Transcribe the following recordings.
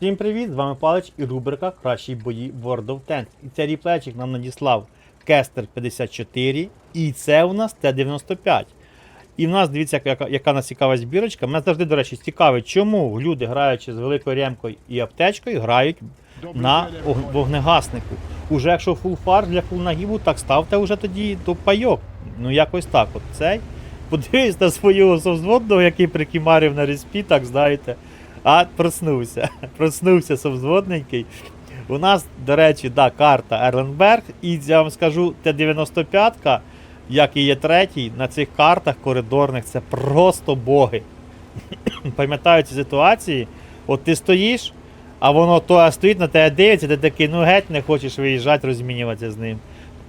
Всім привіт! З вами Палич і рубрика Кращі бої World of Tanks. І цей ріплечик нам надіслав Кестер 54, і це у нас Т-95. І в нас, дивіться, яка, яка нас цікава збірочка. Мене завжди, до речі, цікавить, чому люди, граючи з великою ремкою і аптечкою, грають на вогнегаснику. Уже якщо фул фар для фул нагибу, так ставте вже тоді до пайок. Ну якось так. От цей. Подивись на свого совзводного, який прикимарив на респі, так знаєте. А проснувся. Проснувся совзводненький. У нас, до речі, да, карта Ерленберг, і я вам скажу, Т-95, як і є третій, на цих картах коридорних це просто боги. Пам'ятаю ці ситуації, от ти стоїш, а воно то стоїть на тебе дивиться, ти такий, ну геть не хочеш виїжджати, розмінюватися з ним.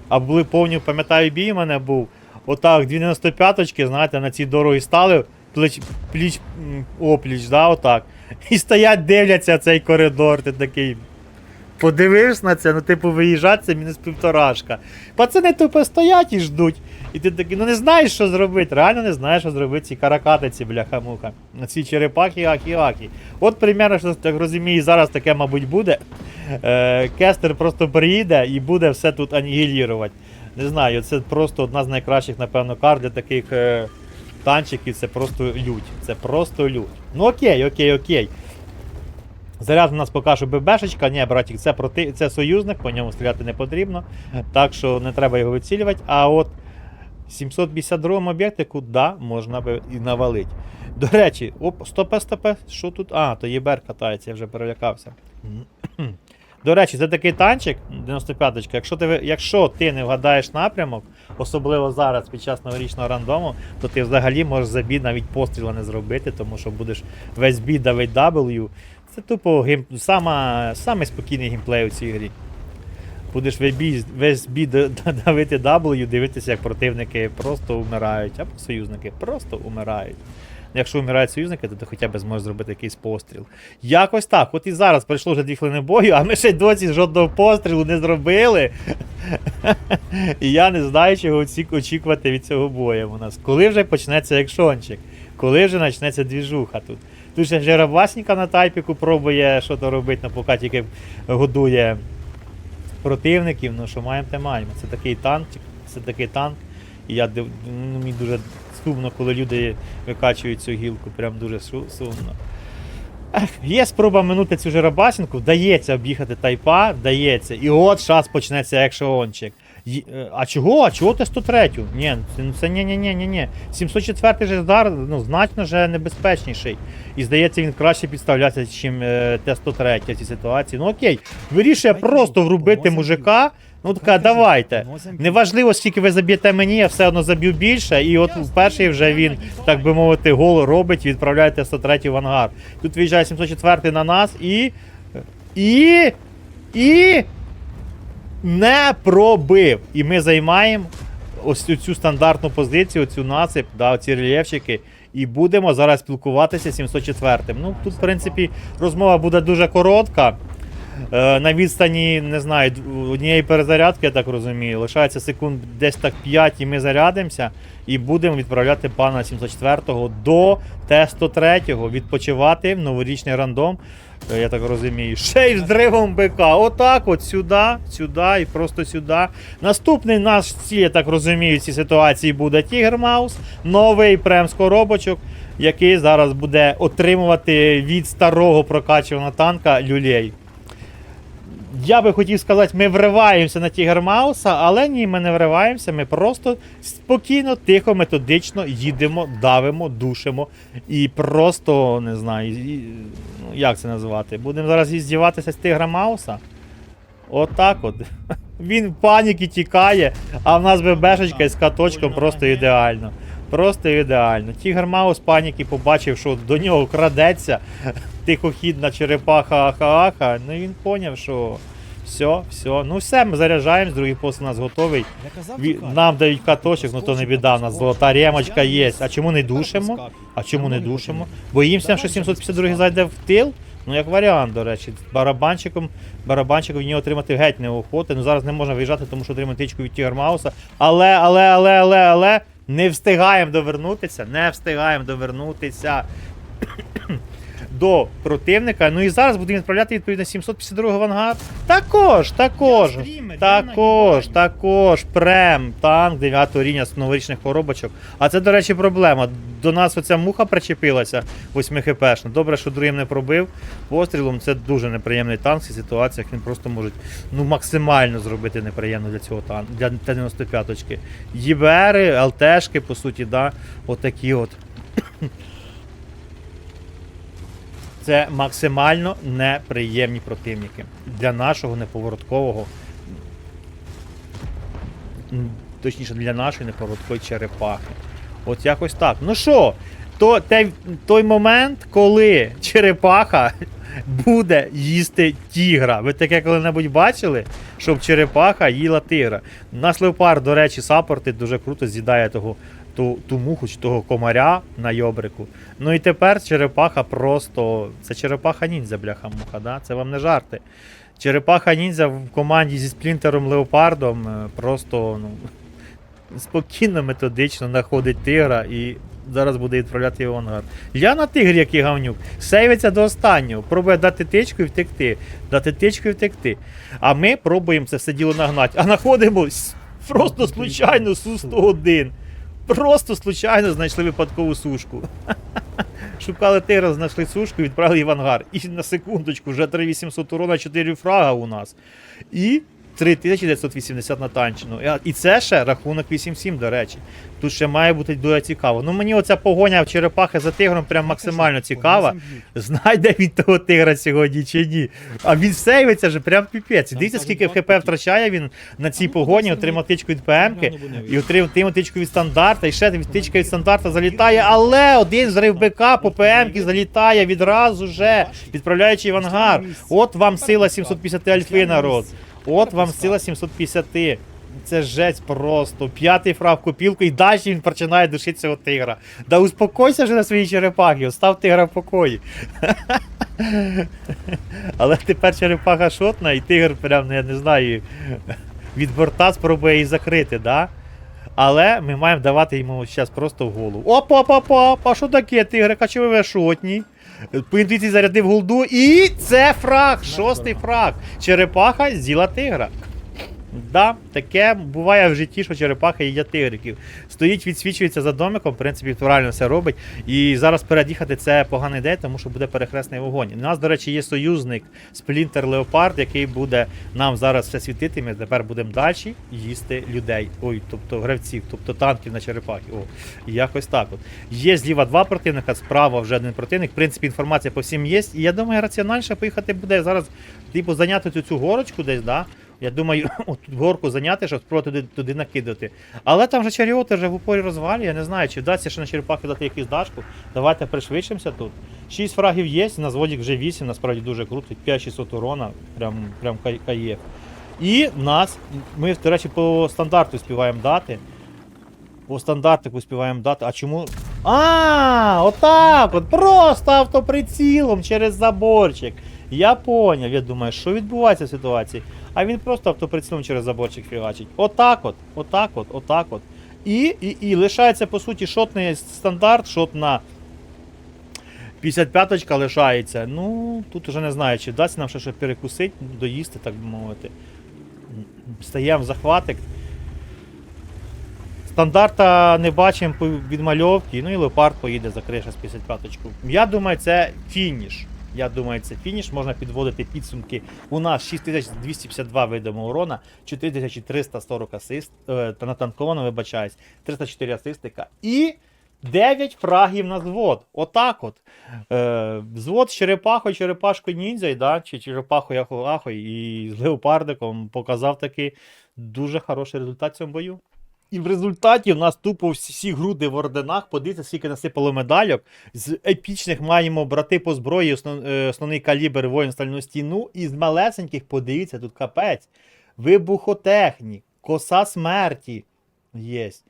А були повні, пам'ятаю, бій у мене був. Отак, 95-очки, знаєте, на цій дорогі стали, плеч, пліч, опліч, да, отак. І стоять, дивляться цей коридор, ти такий. Подивишся на це, ну типу виїжджати, це мінус півторашка. Пацани тупо стоять і ждуть. І ти такий, ну не знаєш, що зробити. Реально не знаєш, що зробити ці каракатиці, бляха-муха. Ці черепахи, акі-акі. От примерно, що так розумію, зараз таке, мабуть, буде. Е, Кестер просто приїде і буде все тут анігілірувати. Не знаю, це просто одна з найкращих, напевно, карт для таких е, танчиків. Це просто лють. Це просто лють. Ну окей, окей, окей. Заряд у нас поки що ББшечка, ні, братик, це проти... це союзник, по ньому стріляти не потрібно. Так що не треба його вицілювати. А от 752 об'єктику, да, можна би і навалити. До речі, оп, стопе, стопе, що тут? А, то ЄБР катається, я вже перелякався. До речі, це такий танчик 95-ка. Якщо ти, якщо ти не вгадаєш напрямок, особливо зараз під час новорічного рандому, то ти взагалі можеш за бій навіть постріла не зробити, тому що будеш весь бій давить W. Це тупо гейм... сама... самий спокійний геймплей у цій грі. Будеш весь да- давити W, дивитися, як противники просто умирають, або союзники просто умирають. Якщо вмирають союзники, то ти хоча б зможеш зробити якийсь постріл. Якось так. От і зараз пройшло вже дві хвилини бою, а ми ще досі жодного пострілу не зробили. І я не знаю, чого очікувати від цього бою у нас. Коли вже почнеться екшончик? Коли вже почнеться двіжуха тут? Тут ще вже на тайпіку пробує що то робити, ну поки тільки годує противників. Ну що маємо, те маємо. Це такий танчик, це такий танк. І я див- ну, мені дуже сумно, коли люди викачують цю гілку, прям дуже сумно. Є спроба минути цю жеребасінку, вдається об'їхати тайпа, вдається. І от зараз почнеться екшончик. Й- е, А чого? А чого ти 103? Ні, це, ну, це ні, ні, ні, ні, ні. 704 же удар ну, значно вже небезпечніший. І здається, він краще підставляється, ніж е, Т-103 в цій ситуації. Ну окей, вирішує просто врубити мужика. Ну така, давайте. Неважливо, скільки ви заб'єте мені, я все одно заб'ю більше. І от перший вже він, так би мовити, гол робить, відправляє Т-103 в ангар. Тут виїжджає 704 на нас і. І. І. Не пробив. І ми займаємо ось цю, цю стандартну позицію, цю насип, да, ці рельєфчики. І будемо зараз спілкуватися з 704. Ну, тут, в принципі, розмова буде дуже коротка. Е, на відстані, не знаю, однієї перезарядки, я так розумію, лишається секунд десь так 5, і ми зарядимося, і будемо відправляти пана 704 до Т-103, відпочивати в новорічний рандом. Е, Я так розумію. Ще й з дривом БК. Отак, от сюди, сюди і просто сюди. Наступний наш ціль, я так розумію, в цій ситуації буде Тігр Маус, новий прем-скоробочок, який зараз буде отримувати від старого прокачуваного танка люлей. Я би хотів сказати, ми вриваємося на Тігр Мауса, але ні, ми не вриваємося, ми просто спокійно, тихо, методично їдемо, давимо, душимо і просто не знаю, ну, як це назвати. Будемо зараз і здіватися з Тигра Мауса. Отак от. Він в паніки тікає, а в нас ББшечка з каточком просто ідеально. Просто ідеально. Тігр Маус паніки побачив, що до нього крадеться тихохідна черепаха аха-аха. Ну він поняв, що все, все. Ну все, ми заряджаємось, другий пост у нас готовий. Нам дають каточок, ну то не біда, у нас золота ремочка є. А чому не душимо? А чому не душимо? Боїмося, що 752 зайде в тил? Ну, як варіант, до речі, барабанчиком, барабанчиком в нього отримати геть неохоти. Ну зараз не можна виїжджати, тому що отримати тичку від Тігермауса. Але, але, але, але, але не встигаємо довернутися. Не встигаємо довернутися. До противника. Ну і зараз будемо відправляти відповідно 752 в ангар. Також, також. Стрімер, Також, також, прем, танк 9 рівня з новорічних коробочок. А це, до речі, проблема. До нас оця муха причепилася 8 хпшна. Добре, що другим не пробив пострілом. Це дуже неприємний танк. В ситуаціях він просто може ну, максимально зробити неприємно для цього танку, для Т-95. ЄБРи, ЛТшки, по суті, да, отакі от. Це максимально неприємні противники для нашого неповороткового. Точніше, для нашої неповороткової черепахи. От якось так. Ну що, то, те, той момент, коли черепаха буде їсти тігра. Ви таке коли-небудь бачили, щоб черепаха їла тигра? У нас леопард, до речі, саппорти дуже круто з'їдає того, ту, ту муху чи того комаря на йобрику. Ну і тепер черепаха просто. Це черепаха ніндзя, бляха-муха, да? це вам не жарти. Черепаха ніндзя в команді зі сплінтером Леопардом е, просто ну, спокійно, методично знаходить тигра і зараз буде відправляти його в ангар. Я на тигрі, який гавнюк, сейвиться до останнього. Пробує дати тичку і втекти. Дати тичку і втекти. А ми пробуємо це все діло нагнати. А знаходимо с- просто случайно Су-101. Просто случайно знайшли випадкову сушку. Шукали тигра, знайшли сушку, відправили її в ангар. І на секундочку, вже 3800 урона, 4 фрага у нас. І 3980 на танчину. І- це ще рахунок 8-7, до речі. Тут ще має бути дуже цікаво. Ну мені оця погоня в черепахи за тигром прям максимально цікава. Знайде він того тигра сьогодні чи ні. А він сейвиться же прям піпець. І Дивіться, скільки два хп втрачає він на цій ну, погоні, отримав тичку від ПМки. Бо не І отримав тичку від стандарта, і ще тичка від стандарта залітає, але один зрив БК по ПМки залітає відразу же, відправляючи в ангар. От вам сила 750 альфи, народ. От вам сила 750. Це жесть просто. П'ятий фраг в копілку, і далі він починає душити цього тигра. Да успокойся вже на своїй черепахі, остав тигра в покої. Але тепер черепаха шотна, і тигр прям, ну, я не знаю, від борта спробує її закрити, да? Але ми маємо давати йому зараз просто в голову. Опа-па-па! А що таке, тигрика, чи ви шотній? По інтуїції зарядив голду, і це фраг! Шостий фраг. Черепаха з'їла тигра. Да, таке буває в житті, що черепахи їдять тигриків. Стоїть, відсвічується за домиком, в принципі, правильно все робить. І зараз перед'їхати це поганий ідея, тому що буде перехресний вогонь. У нас, до речі, є союзник Splinter Leopard, який буде нам зараз все світити. Ми тепер будемо далі їсти людей. Ой, тобто гравців, тобто танків на черепахи. О, якось так. От. Є зліва два противника, справа вже один противник. В принципі, інформація по всім є. І я думаю, раціональніше поїхати буде зараз, типу, зайняти цю, цю горочку десь, да? Я думаю, отут горку зайняти, щоб спробувати туди, туди накидати. Але там же чаріоти вже в упорі розвалі. Я не знаю, чи вдасться ще на черепахи дати якусь дашку. Давайте пришвидшимося тут. Шість фрагів є, на зводік вже 8, насправді дуже круто. 5600 урона, прям, прям кай- І нас, ми, до речі, по стандарту співаємо дати. По стандартику співаємо дати. А чому. А, отак! От просто автоприцілом через заборчик. Я поняв, я думаю, що відбувається в ситуації. А він просто автоприцілом через заборчик фігачить. Отак от, отак от, отак от. І, і, і лишається, по суті, шотний стандарт, шот на 55-очка лишається. Ну, тут уже не знаю, чи вдасться нам ще перекусити, доїсти, так би мовити. Стаємо в захватик. Стандарта не бачимо відмальовки, ну і леопард поїде за криша з 55-очку. Я думаю, це фініш. Я думаю, це фініш. Можна підводити підсумки. У нас 6252 видимо урона, 4340 асист, е, та натанковано, вибачаюсь, 304 асистика і 9 фрагів на звод. Отак от. Е, взвод з черепахою, черепашкою ніндзя, да, чи черепахою ахою і з леопардиком показав таки дуже хороший результат в цьому бою. І в результаті в нас тупо всі груди в орденах. Подивіться, скільки насипало медальок. З епічних маємо брати по зброї, основ, е, основний калібр воїн стальну стіну. І з малесеньких, подивіться, тут капець. Вибухотехнік, коса смерті. Єсть.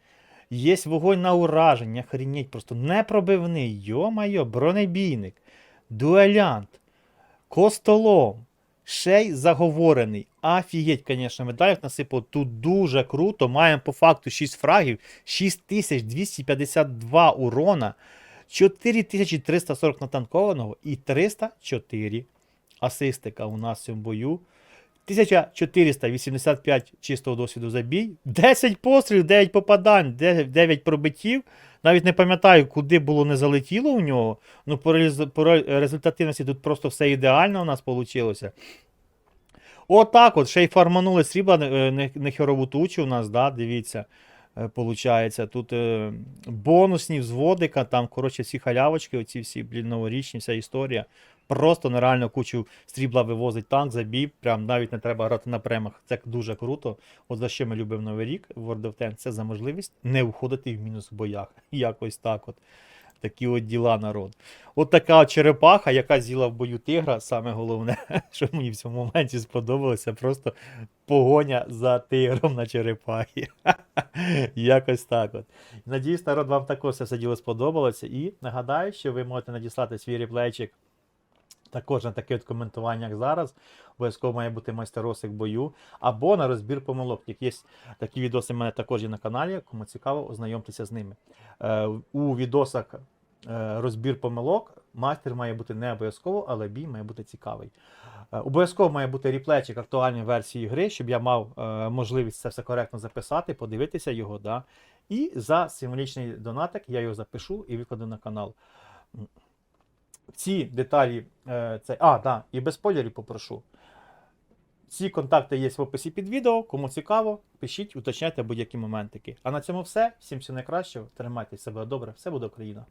Є вогонь на ураження, хрініть, просто непробивний. Йо-майо, бронебійник, дуелянт, костолом, ще й заговорений. Офігеть, звісно, медалів насипав. Тут дуже круто. Маємо по факту 6 фрагів, 6252 урона, 4340 натанкованого і 304 асистика у нас в цьому бою. 1485 чистого досвіду за бій, 10 пострілів, 9 попадань, 9 пробиттів. Навіть не пам'ятаю, куди було не залетіло у нього. Ну, по, рез- по ре- результативності тут просто все ідеально у нас вийшло. Отак от, ще й фарманули срібла е, не, не херову тучу у нас, да, дивіться. е, Получається, тут е, бонусні взводика, там, коротше, всі халявочки, оці всі, блін, новорічні, вся історія. Просто нереально кучу срібла вивозить танк, забій, прям навіть не треба грати на премах. Це дуже круто. От за що ми любимо Новий рік в World of Tanks, це за можливість не уходити в мінус в боях. Якось так от. Такі от діла, народ. От така черепаха, яка з'їла в бою тигра, саме головне, що мені в цьому моменті сподобалося, просто погоня за тигром на черепахі. Якось так от. Надіюсь, народ, вам також все діло сподобалося. І нагадаю, що ви можете надіслати свій реплейчик також на таке от коментування, як зараз. Обов'язково має бути майстеросик бою. Або на розбір помилок. Як є такі відоси в мене також є на каналі. Кому цікаво, ознайомтеся з ними. Е, у відосах е, розбір помилок майстер має бути не обов'язково, але бій має бути цікавий. Е, обов'язково має бути ріплечик актуальної версії гри, щоб я мав е, можливість це все коректно записати, подивитися його. Да? І за символічний донатик я його запишу і викладу на канал. Ці деталі, е, це, а, да, і без спойлерів попрошу. Всі контакти є в описі під відео. Кому цікаво, пишіть, уточняйте будь-які моментики. А на цьому все. Всім всього найкращого. Тримайте себе добре, все буде Україна.